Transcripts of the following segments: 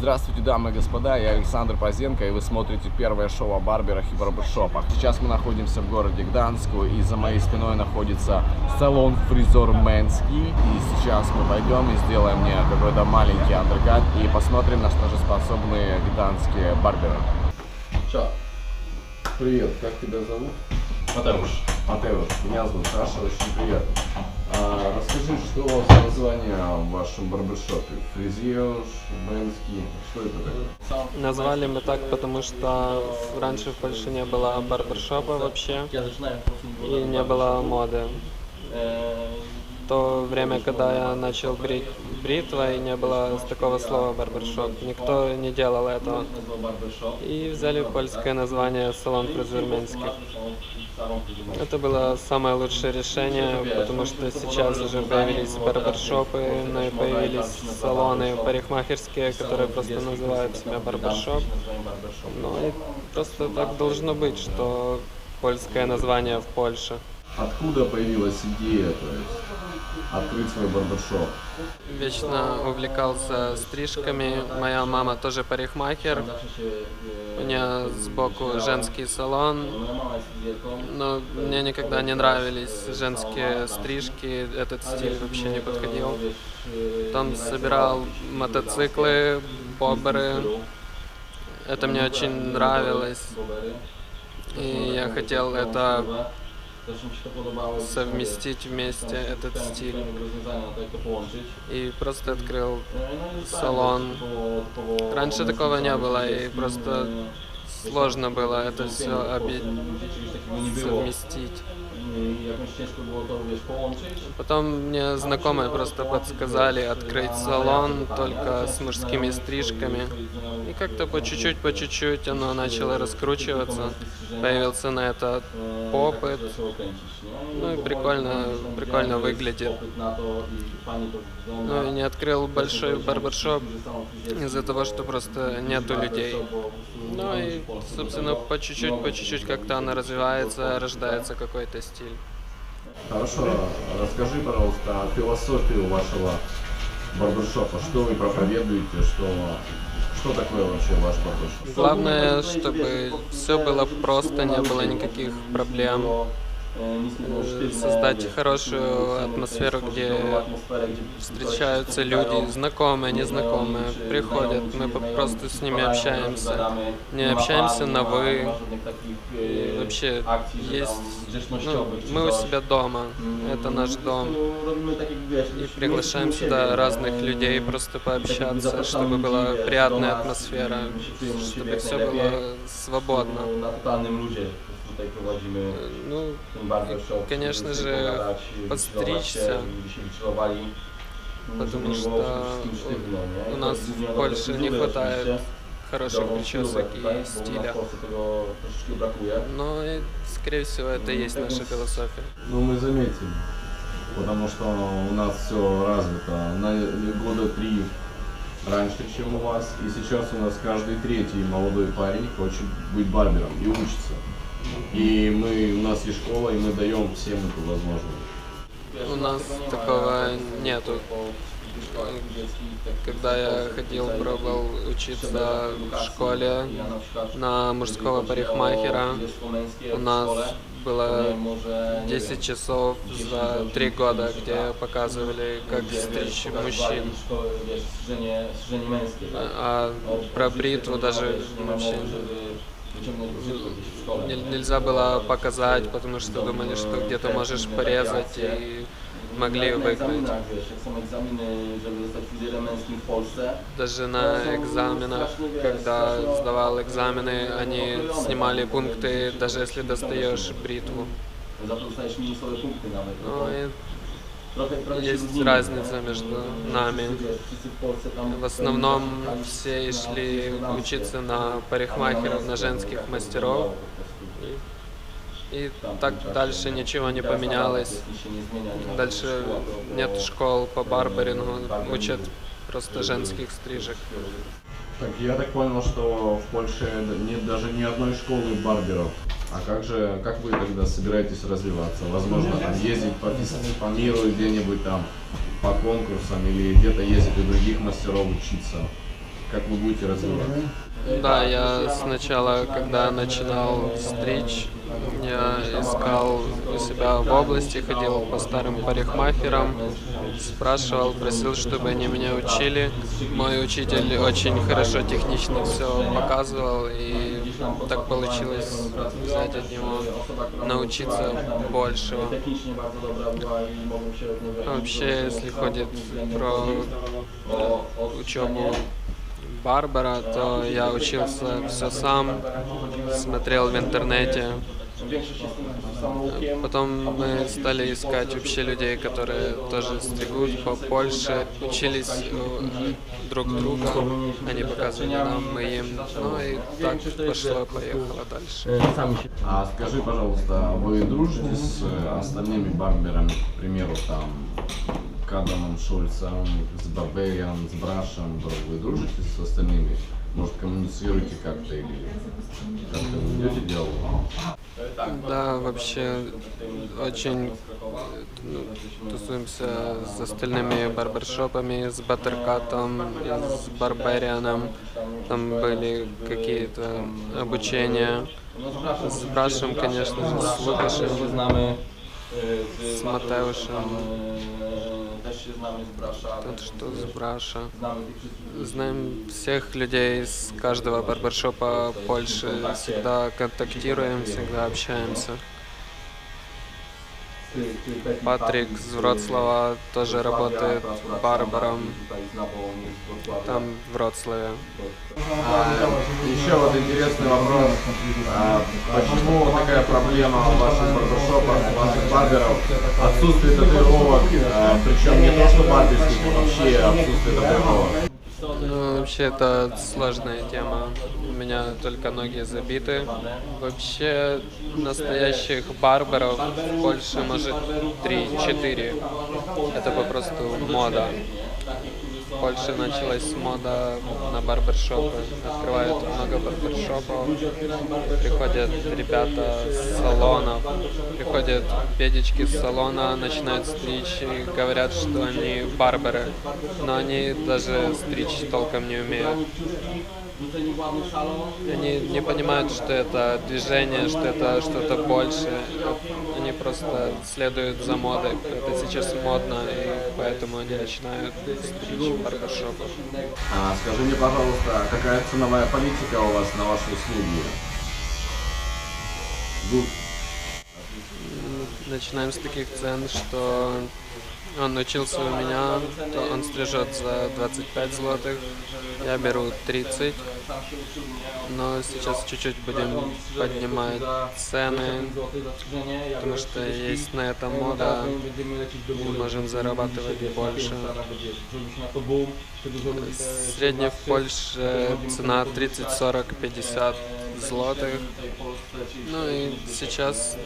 Здравствуйте, дамы и господа, я Александр Пазенко, и вы смотрите первое шоу о барберах и барбершопах. Сейчас мы находимся в городе Гданску, и за моей спиной находится салон фризор Мэнский. И сейчас мы пойдем и сделаем мне какой-то маленький андеркат и посмотрим, на что же способны гданские барберы. Чё? Привет, как тебя зовут? Матеуш. Матеуш, меня зовут Саша, очень приятно. А, расскажи, что за название в вашем барбершопе? Фрезеж, Мэнский, что это такое? Назвали мы так, потому что раньше в Польше не было барбершопа вообще и не было моды. То время, когда я начал брить бритвой, не было такого слова барбершоп. Никто не делал этого. И взяли польское название салон фрезерменских. Это было самое лучшее решение, потому что сейчас уже появились барбершопы, но и появились салоны парикмахерские, которые просто называют себя барбершоп. Ну и просто так должно быть, что польское название в Польше. Откуда появилась идея, то есть, открыть свой барбершоп? Вечно увлекался стрижками. Моя мама тоже парикмахер. У нее сбоку женский салон. Но мне никогда не нравились женские стрижки. Этот стиль вообще не подходил. Там собирал мотоциклы, боберы. Это мне очень нравилось. И я хотел это совместить вместе этот стиль. И просто открыл салон. Раньше такого не было, и просто сложно было это все обе... совместить. Потом мне знакомые просто подсказали открыть салон только с мужскими стрижками. И как-то по чуть-чуть, по чуть-чуть оно начало раскручиваться. Появился на это опыт. Ну и прикольно, прикольно выглядит. Ну и не открыл большой барбершоп из-за того, что просто нету людей. Ну и, собственно, по чуть-чуть, по чуть-чуть как-то она развивается, рождается какой-то стиль. Хорошо, расскажи, пожалуйста, философию вашего барбершопа. Что вы проповедуете, что, что такое вообще ваш барбершоп? Главное, чтобы все было просто, не было никаких проблем. Э, Создать хорошую атмосферу, где встречаются люди, знакомые, незнакомые, приходят, мы просто с ними общаемся. Не общаемся на «вы». И вообще, есть... Ну, мы у себя дома, это наш дом. И приглашаем сюда разных людей просто пообщаться, чтобы была приятная атмосфера, чтобы все было свободно. Tutaj prowadzimy Ну, ten barbershop. конечно żeby же, подстричься. wychillowali. Żeby Потому что у нас в Польше не хватает хороших причесок и стиля. Но, скорее всего, это и есть наша философия. Ну, мы заметили, потому что у нас все развито на года три раньше, чем у вас. И сейчас у нас каждый третий молодой парень хочет быть барбером и учится. И мы, у нас есть школа, и мы даем всем эту возможность. У нас такого нету. Когда я ходил, пробовал учиться в школе на мужского парикмахера, у нас было 10 часов за 3 года, где показывали, как стричь мужчин. А про бритву даже вообще нельзя было показать, потому что думали, что где-то можешь порезать и могли Polsce, Даже на экзаменах, когда сдавал экзамены, они снимали пункты, даже если достаешь бритву. Ну и есть разница между нами. В основном все шли учиться на парикмахеров, на женских мастеров. И так дальше ничего не поменялось. Дальше нет школ по барберингу, учат просто женских стрижек. Так, я так понял, что в Польше нет даже ни одной школы барберов. А как же, как вы тогда собираетесь развиваться? Возможно, там ездить по, по миру где-нибудь там по конкурсам или где-то ездить у других мастеров учиться? Как вы будете развиваться. Да, я сначала, когда начинал стричь, я искал у себя в области, ходил по старым парикмахерам, спрашивал, просил, чтобы они меня учили. Мой учитель очень хорошо технично все показывал, и так получилось взять от него, научиться большего. Вообще, если ходит про учебу Барбара, то я учился все сам, смотрел в интернете. Потом мы стали искать вообще людей, которые тоже стригут по Польше, учились друг друга, они показывали нам, мы им, ну и так пошло, поехало дальше. А скажи, пожалуйста, вы дружите с остальными барберами, к примеру, там, Кадамом Шульцем, с Барбериан, с Брашем, вы дружите с остальными? Может, коммуницируете как-то или как-то ведете диалог? Да, вообще очень ну, тусуемся с остальными барбершопами, с Баттеркатом, с Барберианом. Там были какие-то обучения. С Брашем, конечно же, с Лукашем. się znamy Тут что с Браша. Знаем всех людей с каждого барбершопа Польши. Всегда контактируем, всегда общаемся. Патрик с Вроцлава тоже работает Wrocławia. Там в Вроцлаве. А, еще вот интересный вопрос. А, почему такая проблема в ваших барбершопах, у ваших барберов? Отсутствие татуировок, а, причем не то, что барберских, вообще отсутствие татуировок. Ну, вообще это сложная тема. У меня только ноги забиты. Вообще настоящих барберов в Польше может 3-4. Это попросту мода. Польше началась мода на барбершопы. Открывают много барбершопов. Приходят ребята с салонов. Приходят педички с салона, начинают стричь и говорят, что они барберы. Но они даже стричь толком не умеют. Они не понимают, что это движение, что это что-то большее. Они просто следуют за модой. Это сейчас модно, и поэтому они начинают стричь в барбершопах. А, скажи мне, пожалуйста, какая ценовая политика у вас на ваши услуги? Начинаем с таких цен, что он учился у меня, то он стрижет за 25 злотых, я беру 30, но сейчас чуть-чуть будем поднимать цены, потому что есть на это мода, мы можем зарабатывать больше. Средняя в Польше цена 30, 40, 50 злотых. Ну и сейчас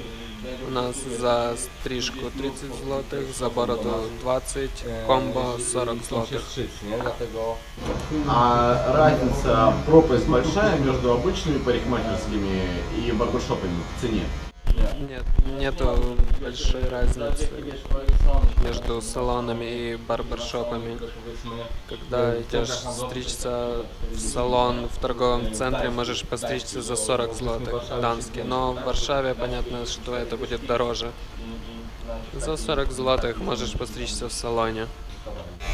у нас за стрижку 30 злотых, за бороду 20, комбо 40 злотых. А разница, пропасть большая между обычными парикмахерскими и барбершопами в цене? Нет, нету большой разницы между салонами и барбершопами. Когда идешь стричься в салон в торговом центре, можешь постричься за 40 злотых данские. Но в Варшаве понятно, что это будет дороже. За 40 злотых можешь постричься в салоне.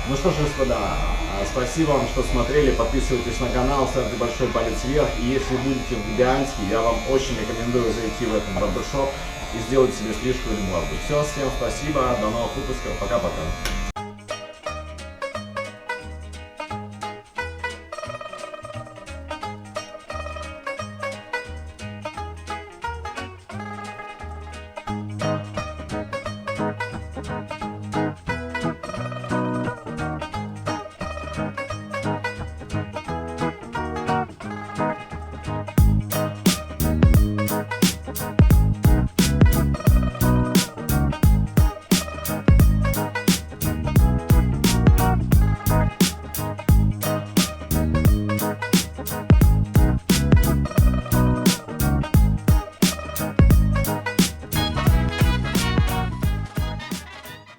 Ну что ж, господа, а, спасибо вам, что смотрели. Подписывайтесь на канал, ставьте большой палец вверх. И если будете в Гданьске, я вам очень рекомендую зайти в этот барбершоп и сделать себе стрижку или бороду. Все, всем спасибо, до новых выпусков, пока-пока.